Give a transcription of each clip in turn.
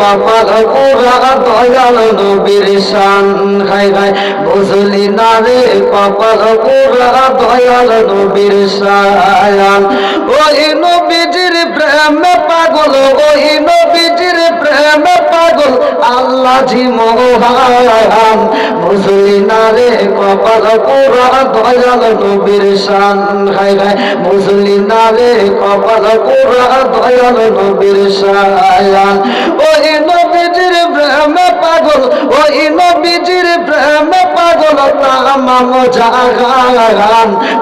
কপাল পুরা দয়াল নবীর শান খাই খাই বুঝলি না রে কপাল পুরা দয়াল নবীর শান ওই নবীজির প্রেমে পাগল ওই নবীজির প্রেমে জি মহান বুঝলি না রে কপাল পুরা দয়াল নবীর শান। খাই খাই বুঝলি না রে কপাল পুরা দয়াল নবীর শান। ওই নবীজির প্রেমে পাগল, ওই নবীজির প্রেমে পাগল, তামাম জাগান।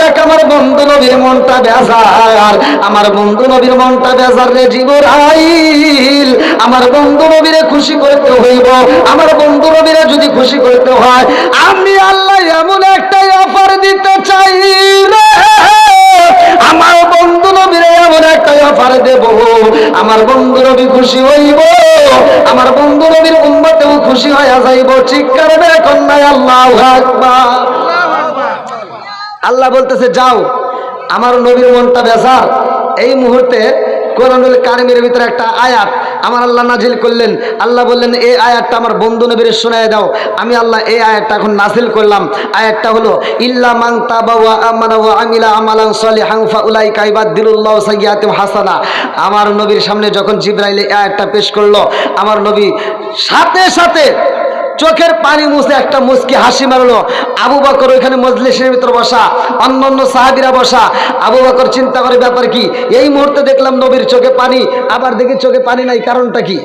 দেখ আমার বন্ধু নবীর মনটা বেজার। আমার বন্ধু নবীর মনটা বেজার রে জিবরাইল। আমার বন্ধু নবীরে খুশি করতে হইব। আমার বন্ধু নবীরে যদি খুশি করতে হয়, আমি আল্লাহ এমন একটা অফার দিতে চাই রে। আমার বন্ধু নবীর এমন একটা অফার দেব। আমার বন্ধু নবী খুশি হইব। আমার বন্ধু নবীর উম্মতেও খুশি হইয়া যাইব। চিৎকার এখন নাই আল্লাহ আকবার। আল্লাহ বলতেছে, যাও, আমার নবীর মনটা বেজার। এই মুহূর্তে কোরআনুল কারিমের ভিতরে একটা আয়াত আমার আল্লাহ নাজিল করলেন। আল্লাহ বললেন, এই আয়াতটা আমার বন্ধু নবীর শোনায় দাও। আমি আল্লাহ এই আয়াতটা এখন নাজিল করলাম। আয়াতটা হলো, ইল্লা মান তাবা ওয়া আমানা ওয়া আমিলা আমালান সালিহান ফাউলাইকা ইবাদদিলুল্লাহু সাইয়্যাতিহিম হাসানা। আমার নবীর সামনে যখন জিবরাইল এই আয়াতটা পেশ করল, আমার নবী সাথে সাথে চোখের পানি মুছে একটা মুসকি হাসি মারলো। আবু বকর ওইখানে মজলিসের ভিতর বসা অন্য অন্য সাহাবিরা বসা। আবু বকর চিন্তা করে, ব্যাপার কি? এই মুহূর্তে দেখলাম নবীর চোখে পানি, আবার দেখি চোখে পানি নাই, কারণটা কি?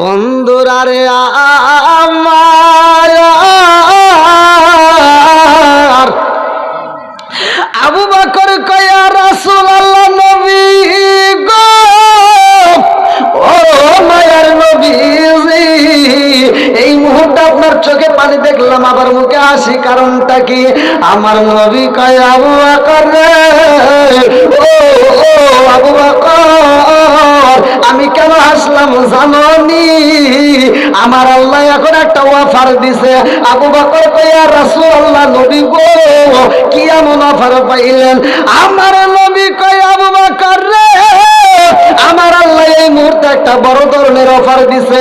বন্ধুরা রে আবু বকর কয়া রাসূল আল্লাহ মুখে হাসি কারণটা কি? আমার নবী কয়, আবু বকর রে, ও ও, আবু বকর, আমি কেন হাসলাম জাননি? আমার আল্লাহ এখন একটা অফার দিছে। আবু বকর কয়া রাসূলুল্লাহ নবী গো, কি এমন অফার পাইলেন? আমার নবী কয়, আবু বকর রে, আমার আল্লাহ এই মুহূর্তে একটা বড় ধরনের অফার দিছে।